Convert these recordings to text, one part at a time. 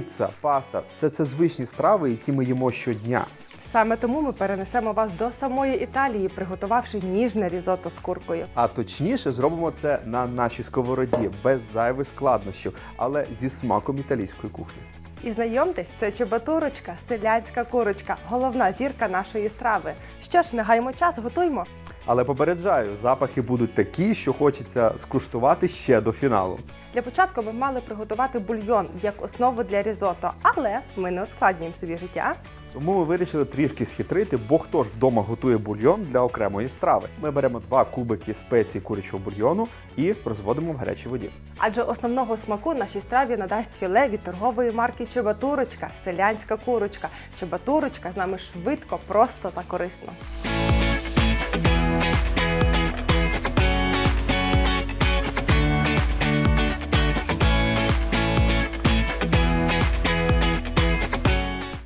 піца, паста все це звичні страви, які ми їмо щодня. Саме тому ми перенесемо вас до самої Італії, приготувавши ніжне різото з куркою. А точніше, зробимо це на нашій сковороді без зайвих складнощів, але зі смаком італійської кухні. І знайомтесь, це чебатурочка, селянська курочка, головна зірка нашої страви. Що ж, не гаймо час, готуймо. Але попереджаю, запахи будуть такі, що хочеться скуштувати ще до фіналу. Для початку ми мали приготувати бульйон як основу для різото, але ми не ускладнюємо собі життя. Тому ми вирішили трішки схитрити, бо хто ж вдома готує бульйон для окремої страви. Ми беремо два кубики спеції курячого бульйону і розводимо в гарячій воді. Адже основного смаку нашій страві надасть філе від торгової марки Чебатурочка, селянська курочка. Чебатурочка з нами швидко, просто та корисно.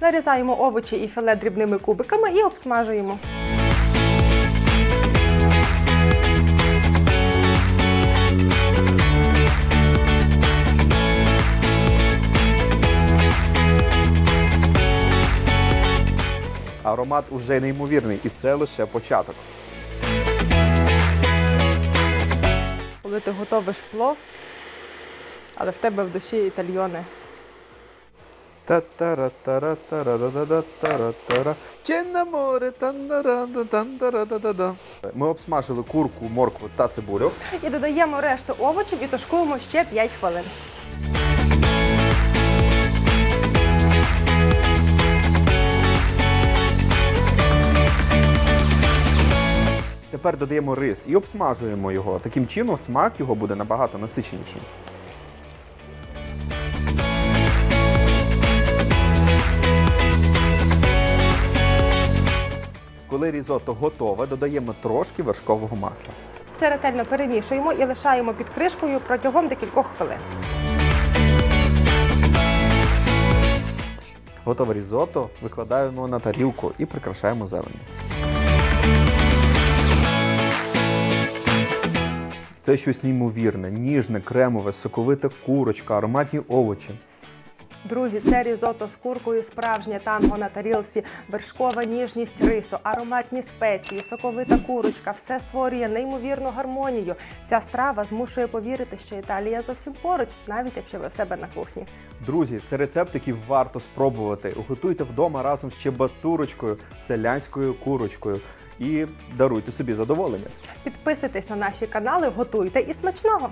Нарізаємо овочі і філе дрібними кубиками і обсмажуємо. Аромат уже неймовірний, і це лише початок. Коли ти готовиш плов, але в тебе в душі італьйони. Ми обсмажили курку, моркву та цибулю. І додаємо решту овочів і тушкуємо ще 5 хвилин. Тепер додаємо рис і обсмажуємо його. Таким чином смак його буде набагато насиченішим. Різото готове, додаємо трошки вершкового масла. Все ретельно перемішуємо і лишаємо під кришкою протягом декількох хвилин. Готове різото викладаємо на тарілку і прикрашаємо зеленню. Це щось неймовірне, ніжне, кремове, соковита курочка, ароматні овочі. Друзі, це різото з куркою, справжнє танго на тарілці, вершкова ніжність рису, ароматні спеції, соковита курочка. Все створює неймовірну гармонію. Ця страва змушує повірити, що Італія зовсім поруч, навіть якщо ви в себе на кухні. Друзі, це рецепт, який варто спробувати. Готуйте вдома разом з чебатурочкою, селянською курочкою і даруйте собі задоволення. Підписуйтесь на наші канали, готуйте і смачного!